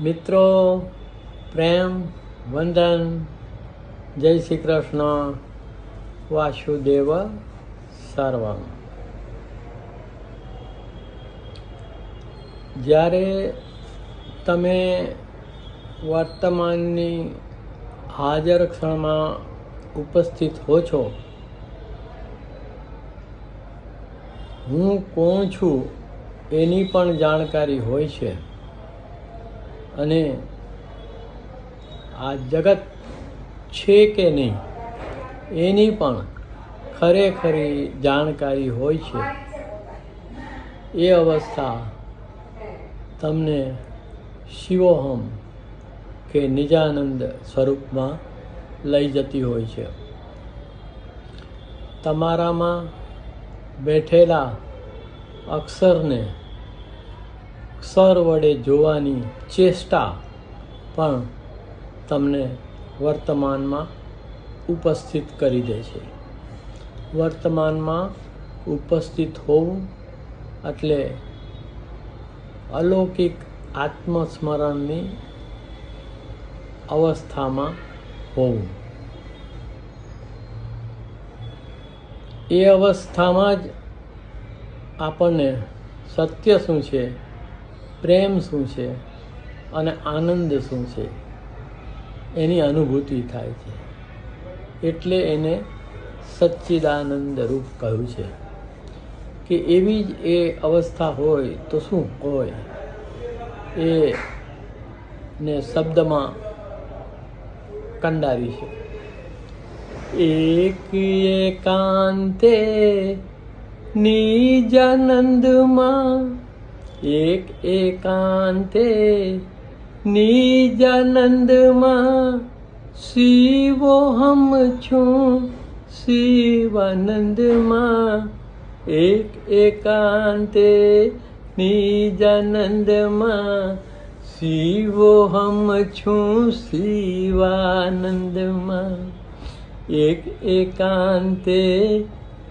મિત્રો, પ્રેમ, વંદન, જય શ્રી કૃષ્ણ, વાસુદેવ, સર્વમ. જ્યારે તમે વર્તમાનની હાજર ક્ષણમાં ઉપસ્થિત હો છો, હું કોણ છું એની પણ જાણકારી હોય છે. અને આ જગત છે કે નહીં, એની પણ ખરેખરી જાણકારી હોય છે. એ અવસ્થા તમને શિવોહમ કે નિજાનંદ સ્વરૂપમાં લઈ જતી હોય છે. તમારામાં બેઠેલા અક્ષરને અક્ષર વડે જોવાની ચેષ્ટા પણ તમને વર્તમાનમાં ઉપસ્થિત કરી દે છે. વર્તમાનમાં ઉપસ્થિત હોવું એટલે અલૌકિક આત્મસ્મરણની અવસ્થામાં હોવું. એ અવસ્થામાં જ આપણને સત્ય શું છે? પ્રેમ શું છે અને આનંદ શું છે? એની અનુભૂતિ થાય છે. એટલે એને સચ્ચિદાનંદ રૂપ કહ્યું છે. કે એવી જ એ અવસ્થા હોય તો શું હોય? એ ને શબ્દમાં કંડારી છે. એક એકાંતે નિજાનંદમાં એક એકાંતે નિજાનંદમાં શિવોહમ છું. શિવાનંદમાં એક એકાંતે નિજાનંદમાં શિવોહમ છું. શિવાનંદમાં એક એકાંતે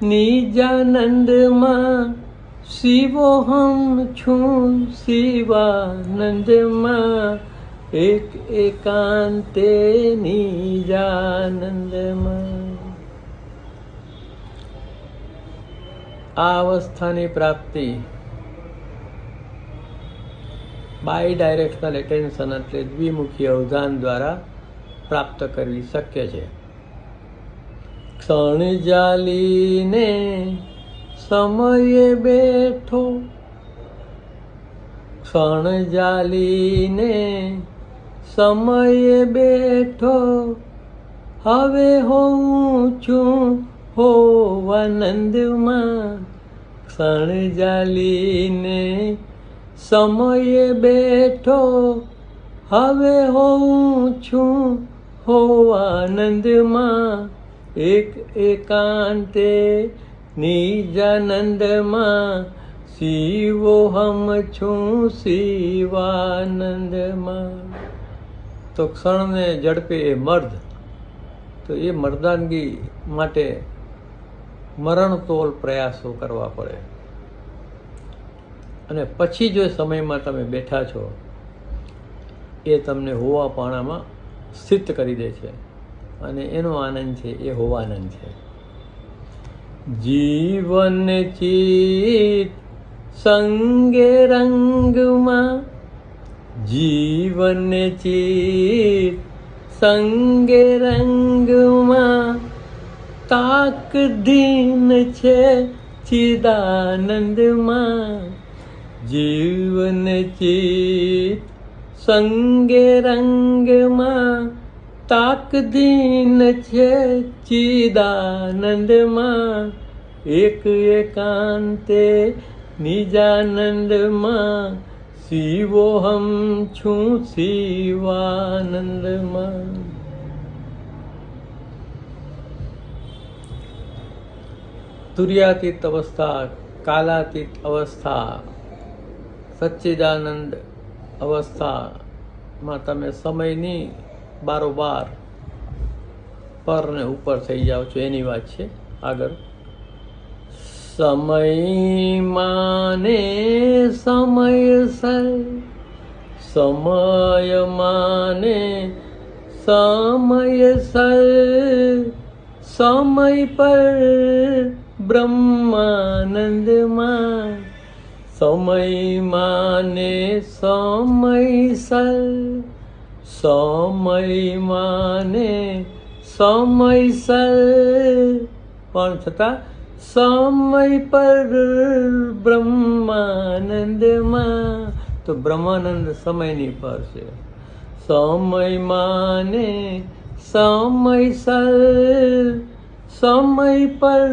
નિજાનંદમાં શિવોહમ છું શિવાનંદમાં, એક એકાંતે નિજાનંદમાં. આ અવસ્થાની પ્રાપ્તિ બાય ડાયરેક્શનલ એટેન્શન એટલે દ્વિમુખી અવધાન દ્વારા પ્રાપ્ત કરવી શક્ય છે. ક્ષણ જાલીને સમયે બેઠો, ક્ષણ જાલીને સમયે બેઠો, હવે હું છું હોવાનંદમાં, ક્ષણ જાલીને સમયે બેઠો, હવે હું છું હોવાનંદમાં, એક એકાંતે નિજાનંદમાં શિવોહમ છું શિવાનંદમાં તો ક્ષણને ઝડપે એ મર્દ તો એ મર્દાનગી માટે મરણતોલ પ્રયાસો કરવા પડે અને પછી જો સમયમાં તમે બેઠા છો એ તમને હોવાપણામાં સ્થિત કરી દે છે અને એનો આનંદ છે એ હોવાનંદ છે जीवन चीत संगे रंग मा जीवन चीत संगे रंग मा ताक ची छे चिदानंद मा जीवन चीत संगे रंग मा દીન છે ચિદાનંદમાં. એક એકાંતે નિજાનંદમાં. શિવોહમ છું શિવાનંદમાં. તુર્યાતીત અવસ્થા, કાલાતીત અવસ્થા, સચ્ચિદાનંદ અવસ્થામાં તમે સમયની બારોબાર પર ને ઉપર થઈ જાઓ છો, એની વાત છે. આગળ. સમય માને સમયસર સમય માને સમયસર સમય પર બ્રહ્માનંદમાં સમય માને સમયસર સમય માને સમયસર. પણ છતાં સમય પર બ્રહ્માનંદમાં, તો બ્રહ્માનંદ સમયની પર છે. સમયમાને સમયસર. સમય પર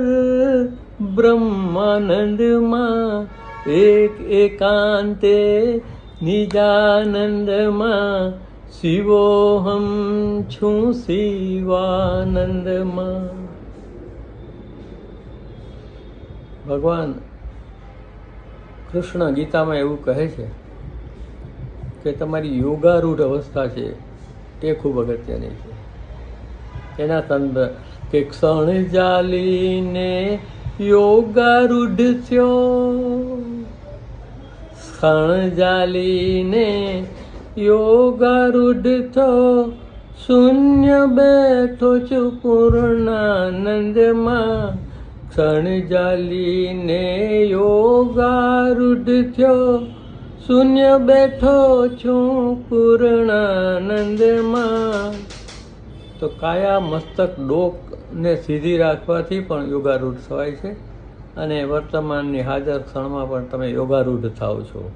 બ્રહ્માનંદમાં, એક એકાંતે નિજાનંદમાં શિવોહમ છું શિવાનંદમાં. ભગવાન કૃષ્ણ ગીતામાં એવું કહે છે કે તમારી યોગારૂઢ અવસ્થા છે તે ખૂબ અગત્યની છે. એના તંત્ર કે ક્ષણ જાલીને યોગારૂઢ થયો. ક્ષણ જાલીને યોગારૂઢ થયો શૂન્ય બેઠો છું પૂર્ણાનંદમાં ક્ષણ જાલીને યોગારૂઢ થયો શૂન્ય બેઠો છું પૂર્ણાનંદમાં તો કાયા મસ્તક ડોકને સીધી રાખવાથી પણ યોગારૂઢ થવાય છે. અને વર્તમાનની હાજર ક્ષણમાં પણ તમે યોગારૂઢ થાવ છો.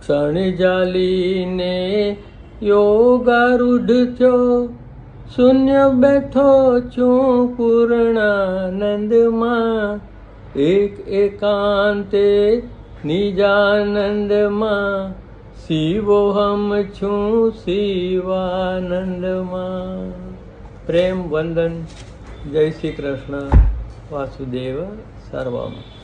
ક્ષણ જાલીને યોગારૂઢ થયો શૂન્ય બેઠો છું પૂર્ણાનંદમાં. એક એકાંતે નિજાનંદમાં. શિવોહમ છું શિવાનંદમાં. પ્રેમ વંદન. જય શ્રી કૃષ્ણ. વાસુદેવ. સર્વમ.